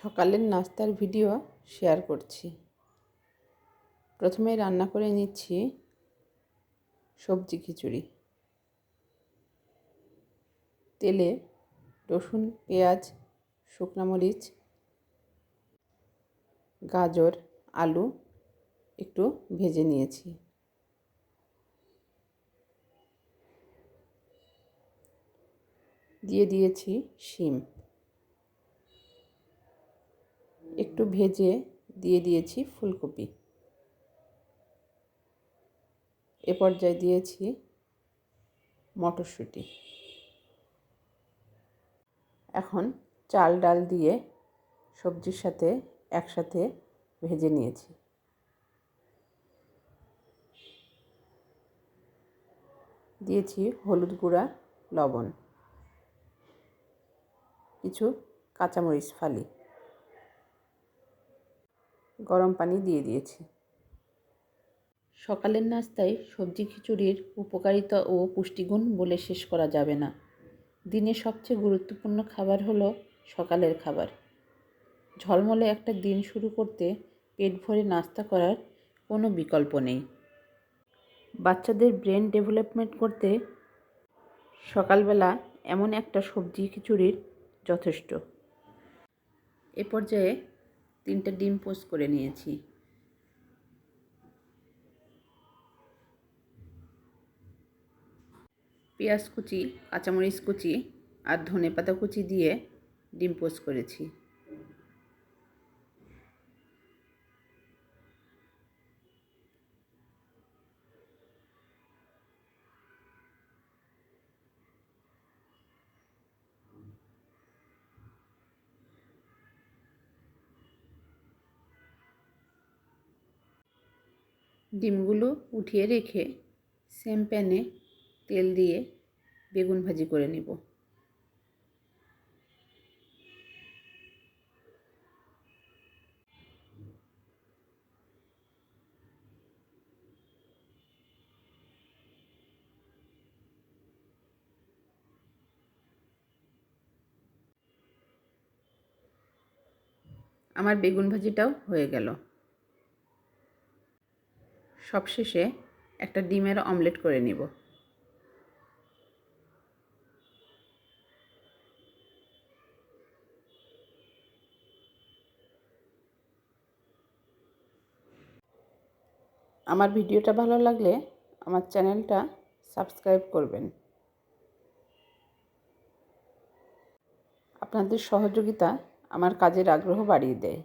সকালের নাস্তার video share করছি। প্রথমে রান্না করে নিচ্ছি সবজি খিচুড়ি। তেলে রসুন, পেঁয়াজ, শুকনো মরিচ, গাজর, আলু একটু ভেজে নিয়েছি। দিয়ে দিয়েছি শিম। একটু ভেজে দিয়ে দিয়েছি ফুলকপি। এ পর্যায়ে দিয়েছি মটরশুঁটি। এখন চাল ডাল দিয়ে সবজির সাথে একসাথে ভেজে নিয়েছি। দিয়েছি হলুদ গুঁড়া, লবণ, কিছু কাঁচামরিচ ফালি। গরম পানি দিয়ে দিয়েছি। সকালের নাস্তায় সবজি খিচুড়ির উপকারিতা ও পুষ্টিগুণ বলে শেষ করা যাবে না। দিনের সবচেয়ে গুরুত্বপূর্ণ খাবার হলো সকালের খাবার। ঝলমলে একটা দিন শুরু করতে পেট ভরে নাস্তা করার কোনো বিকল্প নেই। বাচ্চাদের ব্রেন ডেভেলপমেন্ট করতে সকালবেলা এমন একটা সবজি খিচুড়ির যথেষ্ট। এ পর্যায়ে তিনটা ডিম পোস্ট করে নিয়েছি। পেঁয়াজ কুচি, কাঁচামরিচ কুচি আর ধনে পাতা কুচি দিয়ে ডিম পোস্ট করেছি। ডিমগুলো উঠিয়ে রেখে সেম প্যানে তেল দিয়ে বেগুন ভাজি করে নেব। আমার বেগুন ভাজিটাও হয়ে গেল। সবশেষে একটা ডিমের অমলেট করে নিব। আমার ভিডিওটা ভালো লাগলে আমার চ্যানেলটা সাবস্ক্রাইব করবেন। আপনাদের সহযোগিতা আমার কাজের আগ্রহ বাড়িয়ে দেয়।